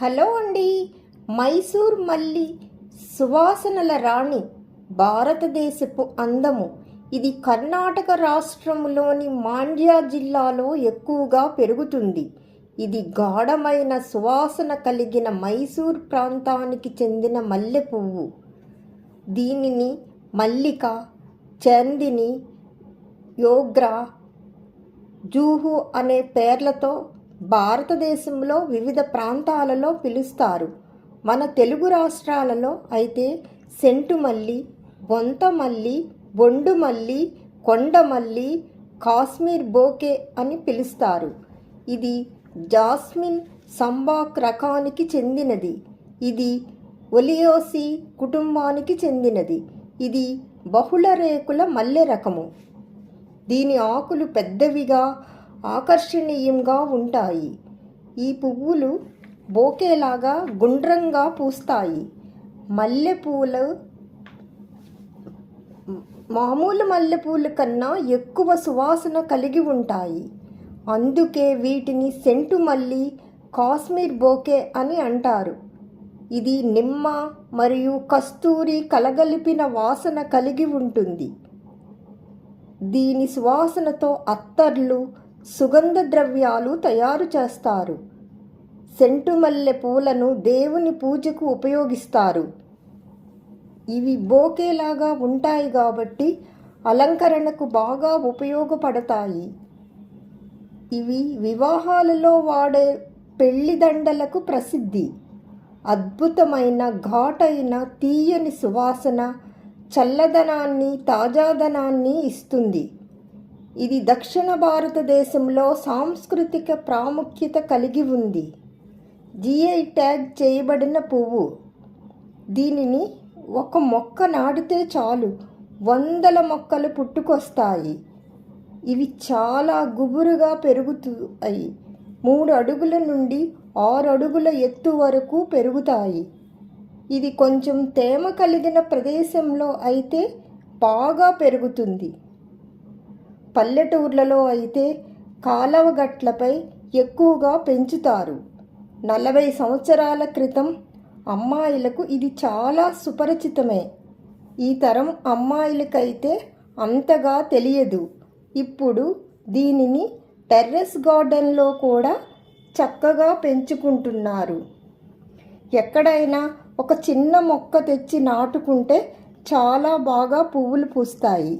Hello అండి. మైసూర్ మల్లి సువాసనల రాణి భారతదేశపు అందము. ఇది కర్ణాటక రాష్ట్రములోని మాండ్యా జిల్లాలో ఎక్కువగా పెరుగుతుంది. ఇది గాఢమైన సువాసన కలిగిన మైసూర్ ప్రాంతానికి చెందిన మల్లె పువ్వు. దీనిని మల్లిక చందిని యోగ్రా జూహు అనే పేర్లతో భారతదేశంలో వివిధ ప్రాంతాలలో పిలుస్తారు. మన తెలుగు రాష్ట్రాలలో అయితే సెంటుమల్లి బొంతమల్లి బొండుమల్లి కొండమల్లి కాశ్మీర్ బోకే అని పిలుస్తారు. ఇది జాస్మిన్ సంబాక్ రకానికి చెందినది. ఇది ఒలియోసి కుటుంబానికి చెందినది. ఇది బహుళ రేకుల మల్లె రకము. దీని ఆకులు పెద్దవిగా ఆకర్షణీయంగా ఉంటాయి. ఈ పువ్వులు బోకేలాగా గుండ్రంగా పూస్తాయి. మల్లెపూలు మామూలు మల్లెపూల కన్నా ఎక్కువ సువాసన కలిగి ఉంటాయి. అందుకే వీటిని సెంటు మల్లి కాశ్మీర్ బోకే అని అంటారు. ఇది నిమ్మ మరియు కస్తూరి కలగలిపిన వాసన కలిగి ఉంటుంది. దీని సువాసనతో అత్తర్లు సుగంధ ద్రవ్యాలు తయారు చేస్తారు. సెంటు మల్లె పూలను దేవుని పూజకు ఉపయోగిస్తారు. ఇవి బోకేలాగా ఉంటాయి కాబట్టి అలంకరణకు బాగా ఉపయోగపడతాయి. ఇవి వివాహాలలో వాడే పెళ్ళిదండలకు ప్రసిద్ధి. అద్భుతమైన ఘాటైన తీయని సువాసన చల్లదనాన్ని తాజాదనాన్ని ఇస్తుంది. ఇది దక్షిణ భారతదేశంలో సాంస్కృతిక ప్రాముఖ్యత కలిగి ఉంది. జిఐ ట్యాగ్ చేయబడిన పువ్వు. దీనిని ఒక మొక్క నాటితే చాలు. వందల మొక్కలు పుట్టుకొస్తాయి. ఇవి చాలా గుబురుగా పెరుగుతాయి. మూడు అడుగుల నుండి ఆరు అడుగుల ఎత్తు వరకు పెరుగుతాయి. ఇది కొంచెం తేమ కలిగిన ప్రదేశంలో అయితే బాగా పెరుగుతుంది. పల్లెటూర్లలో అయితే కాలవ గట్లపై ఎక్కువగా పెంచుతారు. నలభై సంవత్సరాల క్రితం అమ్మాయిలకు ఇది చాలా సుపరిచితమే. ఈ తరం అమ్మాయిలకైతే అంతగా తెలియదు. ఇప్పుడు దీనిని టెర్రస్ గార్డెన్లో కూడా చక్కగా పెంచుకుంటున్నారు. ఎక్కడైనా ఒక చిన్న మొక్క తెచ్చి నాటుకుంటే చాలా బాగా పువ్వులు పూస్తాయి.